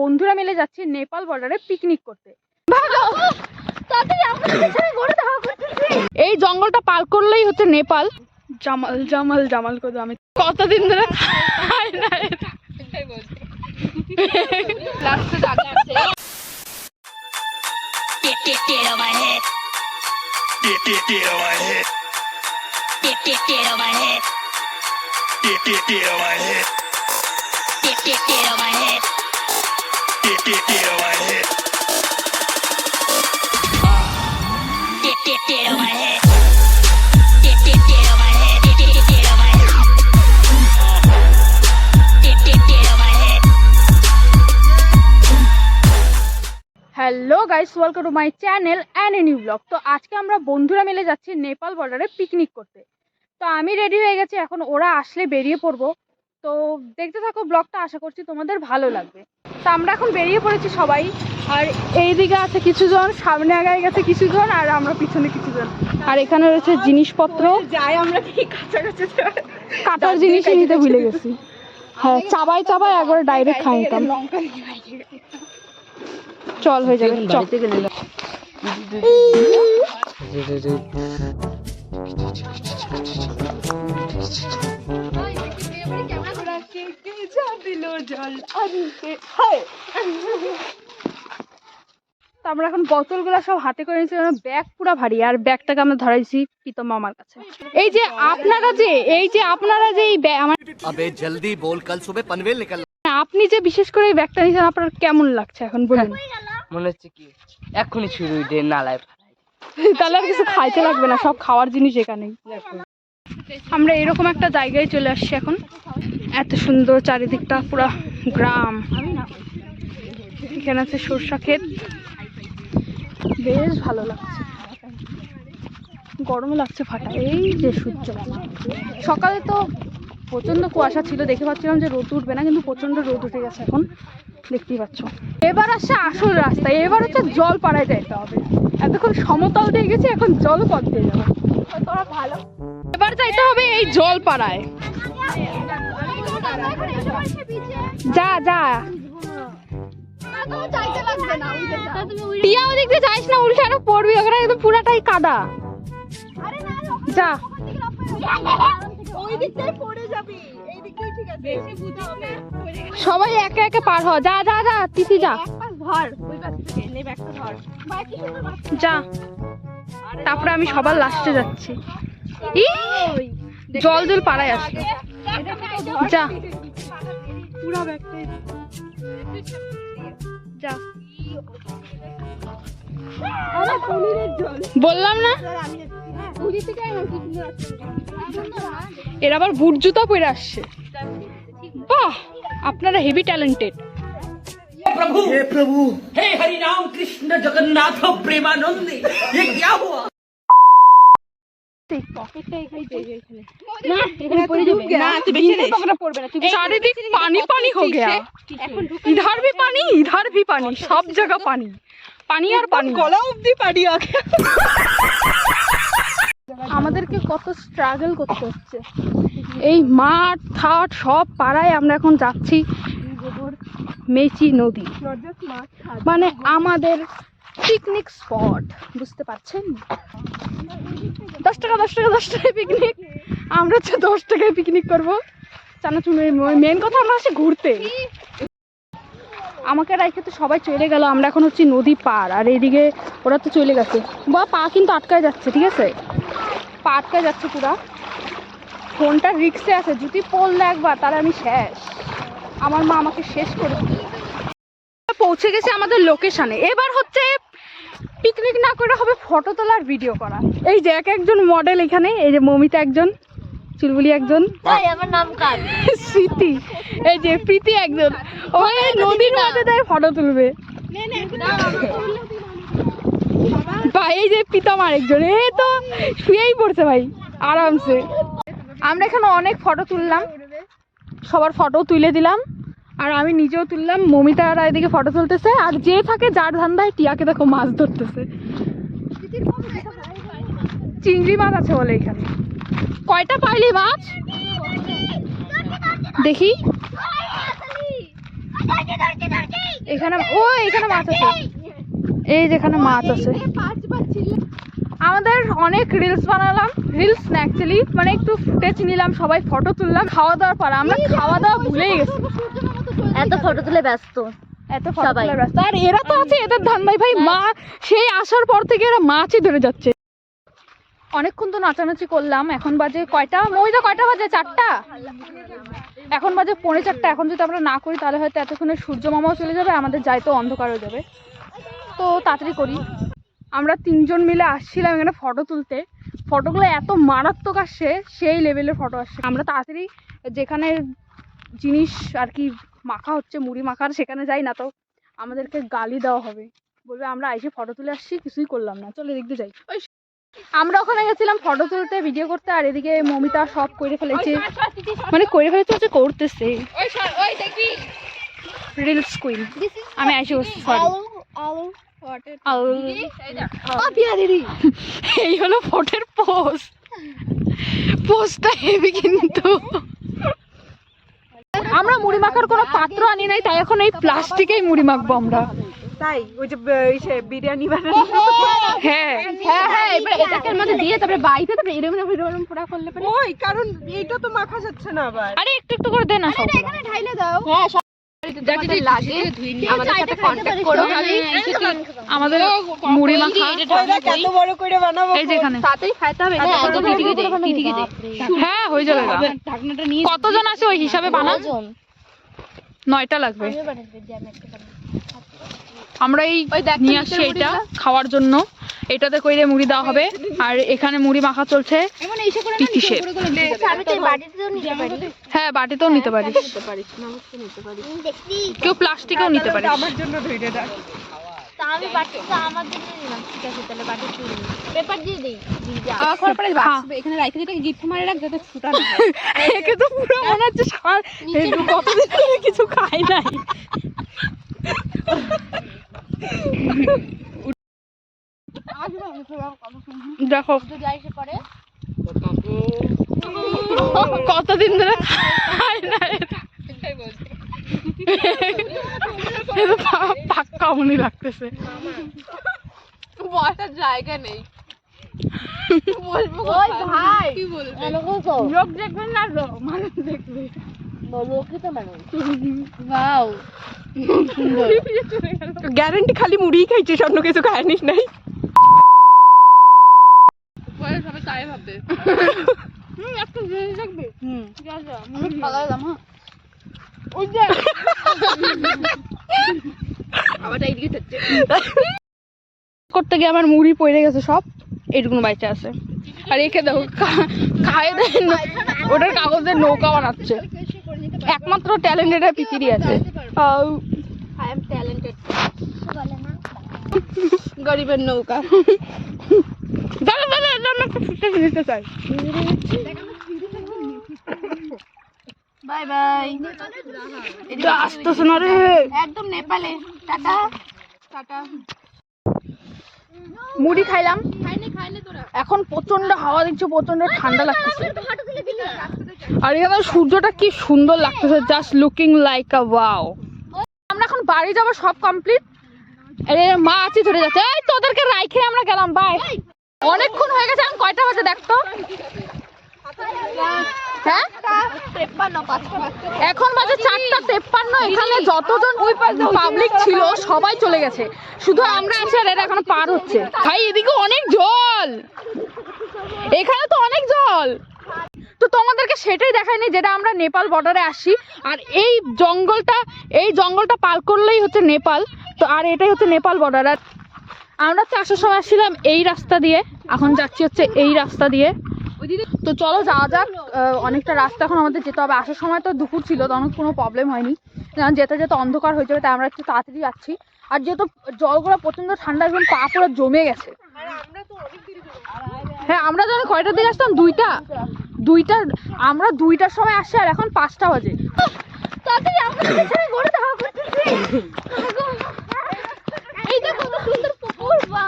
বন্ধুরা মিলে যাচ্ছি নেপাল বর্ডারে পিকনিক করতে। এই জঙ্গলটা পার করলেই হচ্ছে নেপাল জামাল জামাল জামাল করে আমি কতদিন ধরে. Get, get, get on my head. Get, get, get on my head. Hello guys welcome to my channel and a new blog তো আজকে আমরা বন্ধুরা মিলে যাচ্ছি নেপাল বর্ডারে পিকনিক করতে। তো আমি রেডি হয়ে গেছি, এখন ওরা আসলে বেরিয়ে পড়ব। তো দেখতে থাকো ব্লগটা আশা করছি তোমাদের ভালো লাগবে। তো আমরা এখন বেরিয়ে পড়েছি সবাই আর এই দিকে আছে কিছুজন সামনে আগায় গেছে কিছুজন আর আমরা পিছনে কিছুজন। আর এখানে রয়েছে জিনিসপত্র। যাই আমরা কি কাছাকাছি কাটার জিনিসই নিতে ভুলে গেছি। হ্যাঁ চাবাই চাবাই একবারে ডাইরেক্ট খাই নিতাম চল হয়ে যাবে চল। দিল জল আনতে হয়। আমরা এখন বোতলগুলো সব হাতে করে নিয়েছি ব্যাগ পুরো ভারী আর ব্যাগটাকে আমরা ধরাইছি প্রীতম মামার কাছে। এই যে আপনারা যে এই যে আপনারা যে এই আমার আবে জলদি বল কাল সুবে পানভেল নিকল হ্যাঁ, আপনি যে বিশেষ করে এই ব্যাগটা নিয়েছেন আপনার কেমন লাগছে এখন বলুন? মনে হচ্ছে কি এখনই শুরু হইতে নালায় তাহলে আর কিছু খাইতে লাগবে না সব খাওয়ার জিনিস এখানেই। আমরা এরকম একটা জায়গায় চলে আসছি এখন। এত সুন্দর চারিদিকটা, পুরো গ্রাম। এখানে আছে সরষা ক্ষেত। বেশ ভালো লাগছে। গরমও লাগছে ফাটা এই যে সূর্য। সকালে তো প্রচণ্ড কুয়াশা ছিল, দেখে পাচ্ছিলাম যে রোদ উঠবে না, কিন্তু প্রচণ্ড রোদ উঠে গেছে এখন। দেখতেই পাচ্ছ। এবার আসছে আসল রাস্তা। এবার হচ্ছে জল পাড়ায় যেতে হবে। এতক্ষণ সমতল দিয়ে গেছি, এখন জল পথ দিয়ে যাব। ভালো এবার যাইতে হবে এই জল পাড়ায়। যা যা। যাইস না পড়বি, ওখানে কাদা। যা। সবাই একে একে পার হ, যা যা যা, তিথি যা। যা। তারপরে আমি সবার লাস্টে যাচ্ছি। জল জল পাড়ায় আসলো যা পুরো ব্যাগটাই যা আরে পনিরের জল বললাম না আমি হ্যাঁ পুরি থেকে আমার কি সুন্দর আসছে এর আবার বুট জুতা পরে আসছে বাহ আপনারা হেভি ট্যালেন্টেড हे हरि राम कृष्ण जगन्नाथ प्रेमानंद ये क्या हुआ পানি পানি পানি পানি সব জায়গা পানি। পানি আর পানি গলা অবধি পানি আমাদেরকে কত স্ট্রাগল করতে হচ্ছে। এই মাঠ থাট সব পাড়ায় আমরা এখন যাচ্ছি। মেচি নদী। মানে আমাদের পিকনিক স্পট বুঝতে পারছেন? দশ টাকা দশ টাকা, দশ টাকায় পিকনিক আমরা হচ্ছে দশ টাকায় পিকনিক করব। চানাচুর মেন কথা আমরা আসি ঘুরতে। আমাকে রাইখে তো সবাই চলে গেল, আমরা এখন হচ্ছি নদী পার, আর এইদিকে ওরা তো চলে গেছে। বা পা কিন্তু আটকায় যাচ্ছে, ঠিক আছে? পা আটকায় যাচ্ছে পুরা। ফোনটা রিক্সে আছে, যদি পড়লে একবার, তাহলে আমি শেষ। আমার মা আমাকে শেষ করে দিবে। পৌঁছে গেছে আমাদের লোকেশনে এবার হচ্ছে পিকনিক না করে হবে ফটো তোলার ভিডিও করা। এই যে এক একজন মডেল এখানে এই যে মমিতা একজন চুলবুলি একজন। তাই আমার নাম কার? স্মৃতি এই যে প্রীতি একজন। ওই নদীর মধ্যে যায় ফটো তুলবে। বা এই যে প্রীতম আরেকজন এ তো শুয়েই পড়ছে ভাই আরামসে। আমরা এখানে অনেক ফটো তুললাম। সবার ফটো তুলে দিলাম। আর আমি নিজেও তুললাম, মমিতারা এদিকে ফটো তুলতেছে, আর যে থাকে যার ধান্দায় টিয়াকে দেখো মাছ ধরতেছে। চিংড়ি মাছ আছে বলে এখানে। কয়টা পাইলি মাছ? দেখি। এখানে, ও, এখানে মাছ আছে। এই যেখানে মাছ আছে। আমাদের অনেক রিলস বানালাম রিলস না অ্যাকচুয়ালি মানে একটু ফুটেজ নিলাম, সবাই ফটো তুললাম খাওয়া দাওয়ার পর আমরা খাওয়া দাওয়া ভুলেই গেছি। এত ফটো তুলে ব্যস্ত। এত ফটো। তোলার ব্যস্ত। আর এরা তো আছে এদের ধান্দাই ভাই মা সেই আসার পর থেকে এরা মাছই ধরে যাচ্ছে। অনেকক্ষণ তো নাচানাচি করলাম এখন বাজে কয়টা? মহিলা কয়টা বাজে? চারটা? এখন বাজে পৌনে চারটা। এখন যদি আমরা না করি তাহলে হয়তো এতক্ষণে সূর্য মামাও চলে যাবে আমাদের যাই তো অন্ধকার হয়ে যাবে। তো তাড়াতাড়ি করি। আমরা তিনজন মিলে আসছিলাম এখানে ফটো তুলতে। ফটোগুলো এত মারাত্মক আসছে সেই লেভেলের ফটো আসছে। আমরা তাড়াতাড়ি যেখানে জিনিস আর কি মাখা হচ্ছে মুড়ি মাখার সেখানে যাই না তো। আমাদেরকে গালি দেওয়া হবে। বলবে আমরা এসে ফটো তুলে আসছি কিছুই করলাম না। চলো এদিক দিয়ে যাই। ওই আমরা ওখানে গেছিলাম ফটো তুলতে ভিডিও করতে আর এদিকে মমিতা সব করে ফেলেছে। মানে করে ফেলেছে হচ্ছে করতেছে। রিলস কুইন আমি আসি সরি এই হলো ফটোর পোস্ট পোস্টটা হেভি কিন্তু। মাখার কোনো পাত্র আনি নাই তাই এখন এই প্লাস্টিকেই মুড়ি মাখবো আমরা। তাই ওই যে ইসে বিরিয়ানি বানানো। হ্যাঁ হ্যাঁ হ্যাঁ এবার এটাকে মধ্যে দিয়ে তারপরে বাইতে তারপরে এরকম এরকম এরকম পোড়া করলে পরে ওই কারণ এইটা তো মাখা যাচ্ছে না আবার। আরে একটু একটু করে দে না সব। ঢাইলে দাও। হ্যাঁ লাগে আমাদের সাথে কন্ট্যাক্ট করো। আমাদের মুড়ি মাখা বড় করে বানাবো? এই যে তাড়াতাড়ি খাইতে হবে। হ্যাঁ হ্যাঁ হয়ে যাবে। গা। ঢাকনাটা নিয়ে কতজন আছে ওই হিসাবে বানা নয়টা লাগবে। আমরা এই নিয়ে আসছি এটা খাওয়ার জন্য। এটাতে কইরে মুড়ি দেওয়া হবে। আর এখানে মুড়ি মাখা চলছে তো এই বাটিতেও নিতে পারি। হ্যাঁ বাটিতেও নিতে পারিস। কেউ প্লাস্টিকেও নিতে পারিস। আমার জন্য আমি বাটিটা আমার জন্য নিলাম ঠিক আছে তাহলে বাটি চুরি পেপার দিয়ে দেই ভিজা এখানে রাইতে যেটা গিফট মারে রাখ যাতে ফুটা না একে তো পুরো মনে হচ্ছে দু কতদিন ধরে কিছু খাই নাই। দেখো। কতদিন ধরে খাই নাই মনে লাগতেছে। বসার জায়গা নেই। ওই ভাই কি বলবে? লোক দেখবে না মানুষ দেখবে। গ্যারান্টি খালি মুড়িই খাইছিস অন্য কিছু খায়নিস নাই। হুম একটা জিনিস দেখবে? হুম। আমি পালালাম হ্যাঁ। করতে গিয়ে আমার মুড়ি পড়ে গেছে সব। এইটুকুন বাইচে আছে। আর একে দেখো খায় দেয় ন- ওটার কাগজের নৌকা বানাচ্ছে। একমাত্র ট্যালেন্ট এটা পিকিরি আছে। ট্যালেন্টেড গরিবের নৌকা। দাঁড়া এটা একটা নিতে চাই। Bye bye. এটা আসতেছে না রে। একদম নেপালে। টাটা। টাটা। মুড়ি খাইলাম। এখন প্রচণ্ড হাওয়া দিচ্ছে প্রচণ্ড ঠান্ডা লাগতেছে। আর এখানে সূর্যটা কি সুন্দর লাগতেছে just looking like a wow আমরা এখন বাড়ি যাব সব কমপ্লিট আরে মা আছি ধরে যাচ্ছে। এই তোদেরকে রাইখে আমরা গেলাম বাই অনেকক্ষণ হয়ে গেছে এখন কয়টা বাজে দেখতো? হ্যাঁ? এখন বাজে চারটা তেপ্পান্ন, এখানে যতজন পাবলিক ছিল, সবাই চলে গেছে। শুধু আমরা আছি আর এরা এখন পার হচ্ছে। ভাই, এদিকে অনেক জল! এখানে তো অনেক জল! তো তোমাদেরকে সেটাই দেখায়নি যেটা আমরা নেপাল বর্ডারে আসি আর এই জঙ্গলটা এই জঙ্গলটা পার করলেই হচ্ছে নেপাল। তো আর এটাই হচ্ছে নেপাল বর্ডার আর আমরা আসার সময় আসছিলাম এই রাস্তা দিয়ে, এখন যাচ্ছি হচ্ছে এই রাস্তা দিয়ে। তো চলো যাওয়া যাক। অনেকটা রাস্তা এখন আমাদের যেতে হবে। আসার সময় তো দুপুর ছিল তখন কোনো প্রবলেম হয়নি। কারণ যেতে যেতে অন্ধকার হয়ে যাবে, তাই আমরা একটু তাড়াতাড়ি যাচ্ছি। আর যেহেতু জলগুলো প্রচণ্ড ঠান্ডা, একদম পা পুরো জমে গেছে। হ্যাঁ আমরা যখন কয়টার দিকে আসতাম? দুইটা? দুইটা, আমরা দুইটার সময় আসছি আর এখন পাঁচটা বাজে। সুন্দর পুকুর বা